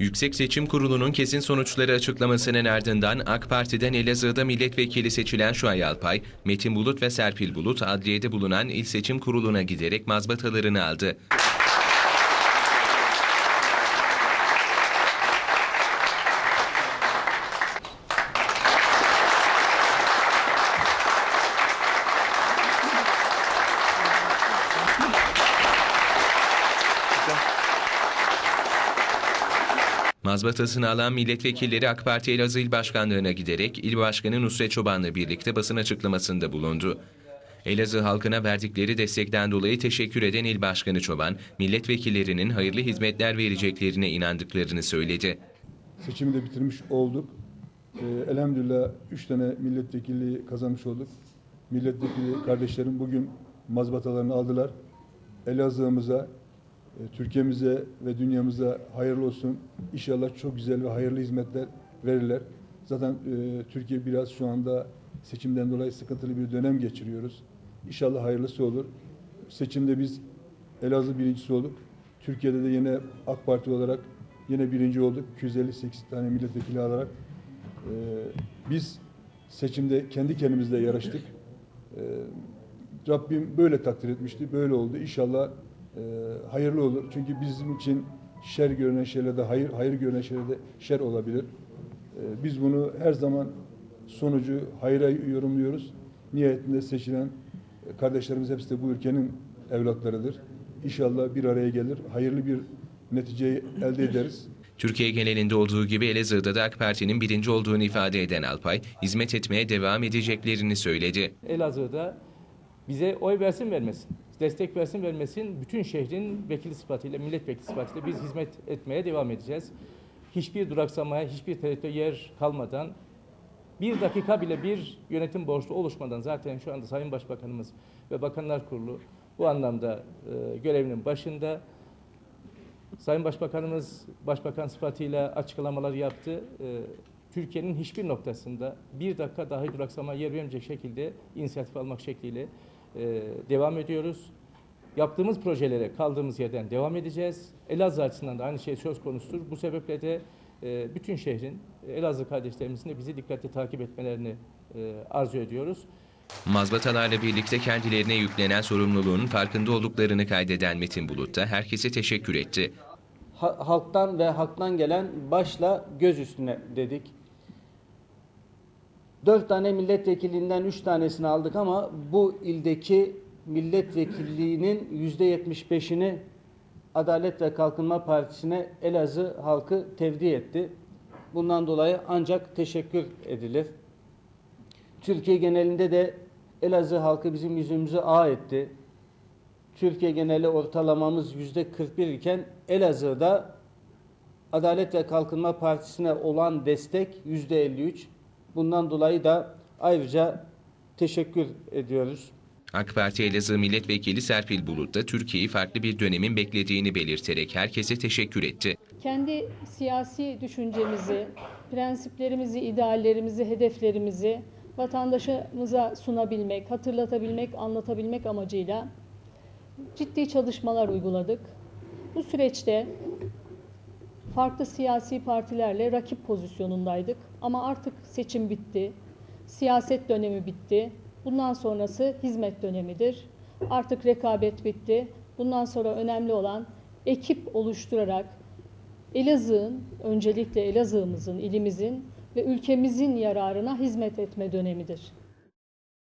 Yüksek Seçim Kurulu'nun kesin sonuçları açıklamasının ardından AK Parti'den Elazığ'da milletvekili seçilen Şuay Alpay, Metin Bulut ve Serpil Bulut adliyede bulunan İl Seçim Kurulu'na giderek mazbatalarını aldı. Mazbatasını alan milletvekilleri AK Parti Elazığ İl Başkanlığı'na giderek İl Başkanı Nusret Çoban'la birlikte basın açıklamasında bulundu. Elazığ halkına verdikleri destekten dolayı teşekkür eden İl Başkanı Çoban, milletvekillerinin hayırlı hizmetler vereceklerine inandıklarını söyledi. Seçimi de bitirmiş olduk. Ee, elhamdülillah üç tane milletvekilliği kazanmış olduk. Milletvekili kardeşlerim bugün mazbatalarını aldılar. Elazığ'ımıza, Türkiye'mize ve dünyamıza hayırlı olsun. İnşallah çok güzel ve hayırlı hizmetler verirler. Zaten e, Türkiye biraz şu anda seçimden dolayı sıkıntılı bir dönem geçiriyoruz. İnşallah hayırlısı olur. Seçimde biz Elazığ birincisi olduk. Türkiye'de de yine AK Parti olarak yine birinci olduk. 258 tane milletvekili alarak. Ee, biz seçimde kendi kendimizle yarıştık. Ee, Rabbim böyle takdir etmişti. Böyle oldu. İnşallah e, hayırlı olur. Çünkü bizim için şer görünen şeylerde hayır, hayır görünen şeylerde şer olabilir. Ee, biz bunu her zaman sonucu hayra yorumluyoruz. Nihayetinde seçilen kardeşlerimiz hepsi de bu ülkenin evlatlarıdır. İnşallah bir araya gelir. Hayırlı bir neticeyi elde ederiz. Türkiye genelinde olduğu gibi Elazığ'da da AK Parti'nin birinci olduğunu ifade eden Alpay, hizmet etmeye devam edeceklerini söyledi. Elazığ'da bize oy versin vermesin, destek versin vermesin bütün şehrin vekili sıfatıyla, milletvekili sıfatıyla biz hizmet etmeye devam edeceğiz. Hiçbir duraksamaya, hiçbir tereddüte yer kalmadan, bir dakika bile bir yönetim borçlu oluşmadan zaten şu anda Sayın Başbakanımız ve Bakanlar Kurulu bu anlamda e, görevinin başında. Sayın Başbakanımız Başbakan sıfatıyla açıklamalar yaptı. E, Türkiye'nin hiçbir noktasında bir dakika dahi duraksama yer vermeyecek şekilde inisiyatif almak şekliyle e, devam ediyoruz. Yaptığımız projelere kaldığımız yerden devam edeceğiz. Elazığ açısından da aynı şey söz konusudur. Bu sebeple de e, bütün şehrin, Elazığ kardeşlerimizin de bizi dikkatli takip etmelerini e, arzu ediyoruz. Mazbatalarla birlikte kendilerine yüklenen sorumluluğun farkında olduklarını kaydeden Metin Bulut da herkese teşekkür etti. Ha- halktan ve halktan gelen başla göz üstüne dedik. Dört tane milletvekilinden üç tanesini aldık ama bu ildeki milletvekilliğinin yüzde yetmiş beşini Adalet ve Kalkınma Partisi'ne Elazığ halkı tevdi etti. Bundan dolayı ancak teşekkür edilir. Türkiye genelinde de Elazığ halkı bizim yüzümüzü ağ etti. Türkiye geneli ortalamamız yüzde 41 iken Elazığ'da Adalet ve Kalkınma Partisi'ne olan destek yüzde 53. Bundan dolayı da ayrıca teşekkür ediyoruz. AK Parti Elazığ Milletvekili Serpil Bulut da Türkiye'yi farklı bir dönemin beklediğini belirterek herkese teşekkür etti. kendi siyasi düşüncemizi, prensiplerimizi, ideallerimizi, hedeflerimizi vatandaşımıza sunabilmek, hatırlatabilmek, anlatabilmek amacıyla ciddi çalışmalar uyguladık. Bu süreçte farklı siyasi partilerle rakip pozisyonundaydık ama artık seçim bitti. Siyaset dönemi bitti. Bundan sonrası hizmet dönemidir. Artık rekabet bitti. Bundan sonra önemli olan ekip oluşturarak Elazığ'ın, öncelikle Elazığ'ımızın, ilimizin ve ülkemizin yararına hizmet etme dönemidir.